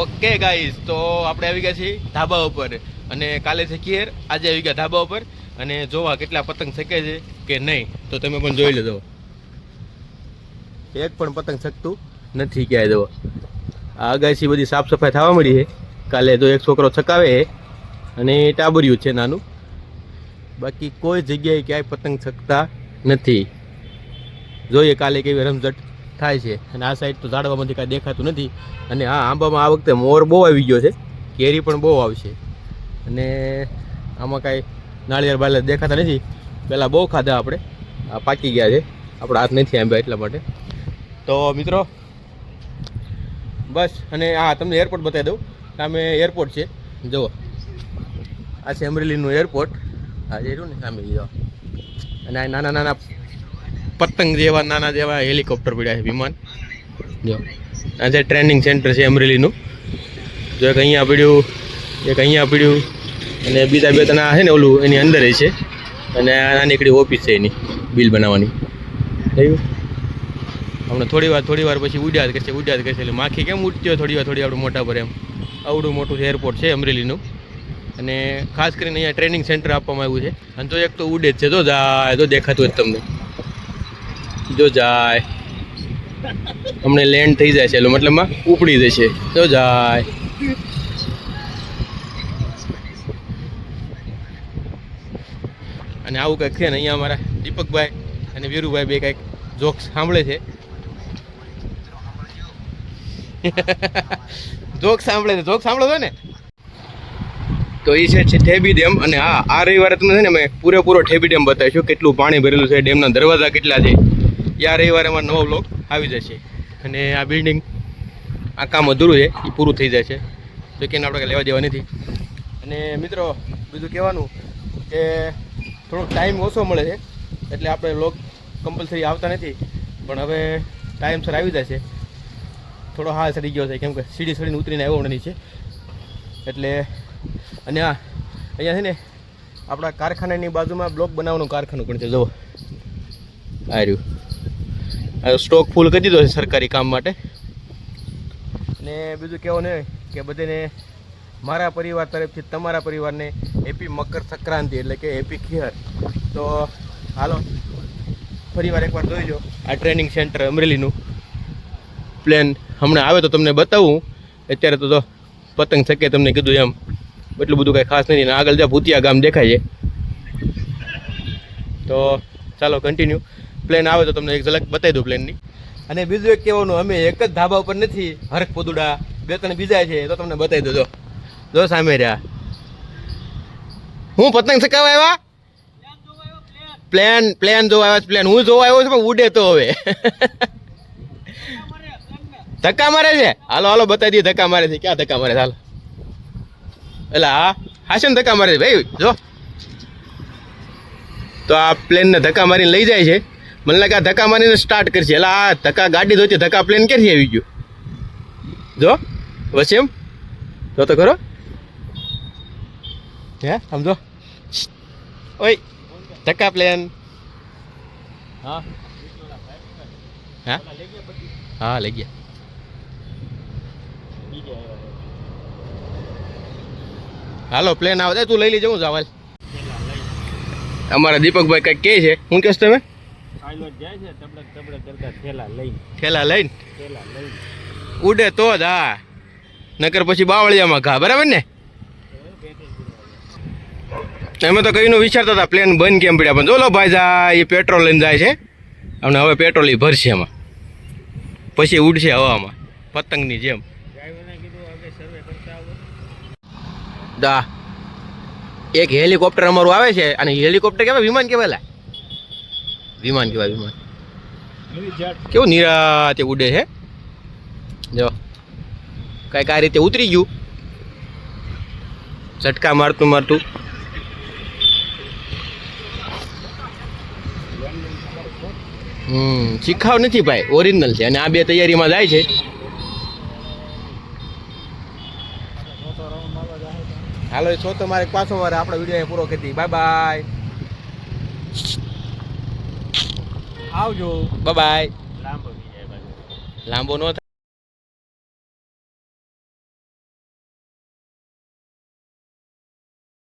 Okay guys તો આપણે આવી ગયા છીએ ધાબા ઉપર. અને કાલે છે કેર આજે આવી ગયા ધાબા ઉપર. અને જોવા કેટલા પતંગ શકે છે કે નહીં, તો તમે પણ જોઈ લેજો. એક પણ પતંગ શકતું નથી ક્યાંય જવો આ અગાસી બધી સાફ સફાઈ થવા મળી છે. કાલે તો એક છોકરો છકાવે અને ટાબર્યું છે નાનું. બાકી કોઈ જગ્યાએ ક્યાંય પતંગ છકતા નથી. જોઈએ કાલે કેવી રમઝટ. થાય છે. અને આ સાઈડ તો ઝાડવામાંથી કાંઈ દેખાતું નથી. અને આ આંબામાં આ વખતે મોર બહુ આવી ગયો છે. કેરી પણ બહુ આવશે. અને આમાં કાંઈ નાળિયેર બાલે દેખાતા નથી. પહેલાં બહુ ખાધા આપણે. આ પાકી ગયા છે. આપણા હાથ નથી આંબ્યા એટલા માટે. તો મિત્રો, બસ. અને હા તમને એરપોર્ટ બતાવી દઉં. સામે એરપોર્ટ છે. જુઓ. આ છે અમરેલીનું એરપોર્ટ આ જે રહ્યું ને સામે અને આ નાના નાના પતંગ જેવા નાના જેવા હેલિકોપ્ટર પડ્યા છે વિમાન. જો. આ જે ટ્રેનિંગ સેન્ટર છે અમરેલીનું. જો એક અહીંયા પીડ્યું એક અહીંયા પડ્યું અને બીજા બે ત્રણ છે ને ઓલું એની અંદર છે. અને આ એકડી ઓફિસ છે એની બિલ બનાવવાની. થયું હમણાં થોડી વાર થોડી વાર પછી ઉડ્યા જ કરશે ઉડ્યા જ કરશે. એટલે માખી કેમ ઉડતી હોય થોડી વાર થોડી આપણે મોટા પર એમ. આવડું મોટું એરપોર્ટ છે અમરેલીનું. અને ખાસ કરીને અહીંયા ટ્રેનિંગ સેન્ટર આપવામાં આવ્યું છે. અને તો એક તો ઉડે જ છે જો તો દેખાતું હોય તમને. જો જાય. હમણે લેન્ડ થઈ જાય છે, એટલે મતલબમાં ઉપડી જશે. જો જાય. અને આવું કંઈક છે ને, અહીંયા અમારા દીપકભાઈ અને વીરુભાઈ બે કંઈક જોક્સ સાંભળે છે. જોક સાંભળે છે જોક સાંભળો છો ને? તો એ છે ઠેબી ડેમ અને હા આ રવિવારે તમને છે ને મેં પૂરેપૂરો ઠેબી ડેમ બતાવીશું, કેટલું પાણી ભરેલું છે, ડેમના દરવાજા કેટલા છે. આ રવિવારે અમારો નવો બ્લોક આવી જશે. અને આ બિલ્ડિંગ આ કામ અધૂરું છે એ પૂરું થઈ જાય છે તો કે આપણે લેવા દેવા નથી. અને મિત્રો, બીજું કહેવાનું કે થોડોક ટાઈમ ઓછો મળે છે, એટલે આપણે લોક કમ્પલસરી આવતા નથી. પણ હવે ટાઈમસર આવી જાય છે થોડો હાલ સડી ગયો છે, કેમ કે સીડી સડીને ઉતરીને આવ્યો નથી છે. એટલે, અને આ, અહીંયા છે ને, આપણા કારખાનાની બાજુમાં બ્લોક બનાવવાનું કારખાનું પણ છે, જુઓ. આ રહ્યું. આ સ્ટોક ફૂલ કરી દીધો છે સરકારી કામ માટે. ને બીજું કહેવું ને કે બધાને મારા પરિવાર તરફથી તમારા પરિવારને હેપી મકર સંક્રાંતિ એટલે કે હેપી ખિયર તો હાલો ફરીવાર એકવાર જોઈજો આ ટ્રેનિંગ સેન્ટર અમરેલીનું પ્લેન હમણાં આવે તો તમને બતાવું. અત્યારે તો જો પતંગ શકે તમને કીધું એમ. એટલું બધું કાંઈ ખાસ નથી. ને આગળ જ્યાં ભૂતિયા ગામ દેખાય છે. તો ચાલો કન્ટિન્યુ પ્લેન આવે તો તમને એક ઝલક બતાવી દઉં પ્લેનની. અને બીજું એક કહેવાનું, અમે એક જ ધાબા ઉપર નથી, હરખ પોદુડા, બે ત્રણ બીજા છે, તો તમને બતાવી દો જો. સામે રહ્યા. હું પતંગ ચકાવવા આવ્યા? પ્લેન પ્લેન જોવા આવ્યા પ્લેન. હું જોવા આવ્યો છું, પણ ઉડે તો હવે. ધક્કા મારે છે? હાલો હાલો બતાવી દઈએ, ધક્કા મારે છે. ક્યાં ધક્કા મારે છે? હાલો. એટલે હા હાશન ધક્કા મારે છે? ભાઈ, જો. તો આ પ્લેનને ધક્કા મારીને લઈ જાય છે. મને લાગે આ ધક્કા મારીને સ્ટાર્ટ કરશે. એટલે આ ધક્કા ગાડી ધોતી ધક્કા પ્લેન ક્યાંથી આવી ગયું? જો વસીમ જો તો ખરો. હે સમજો ઓય ધક્કા પ્લેન હા. હા? હા લઈ ગયા. હાલો પ્લેન આવે. તું લઈ લેજો હું જવાલ અમારા દીપકભાઈ કંઈક કહે છે. શું કહેશ તમે? પાયલોટ જાય છે તબડક તબડક કરતા થેલા લઈને. ઠેલા લઈને? થેલા લઈને. ઉડે તો જ હા. નકર પછી બાવળિયામાં ઘા બરાબર ને? અમે તો કઈનું વિચારતા હતા પ્લેન બંધ કેમ પડ્યા? પણ જોલો ભાઈ જા એ પેટ્રોલ લઈને જાય છે. અને હવે પેટ્રોલ એ ભરશે એમાં. પછી ઉડશે હવામાં પતંગની જેમ. દા એક હેલિકોપ્ટર અમારું આવે છે અને હેલિકોપ્ટર કહેવાય વિમાન કહેવાય? વિમાન કહેવાય વિમાન. કેવું નિરાતે ઉડે છે? જો. કાંઈક આ રીતે ઉતરી ગયું. ઝટકા મારતું મારતું. હમ શીખાવ નથી ભાઈ ઓરિજિનલ છે. અને આ બે તૈયારીમાં જાય છે. હાલો છો તો મારે પાછો મારે આપણો વીડિયો પૂરો કરી બાય બાય. આવજો. બાય લાંબો લાંબો ન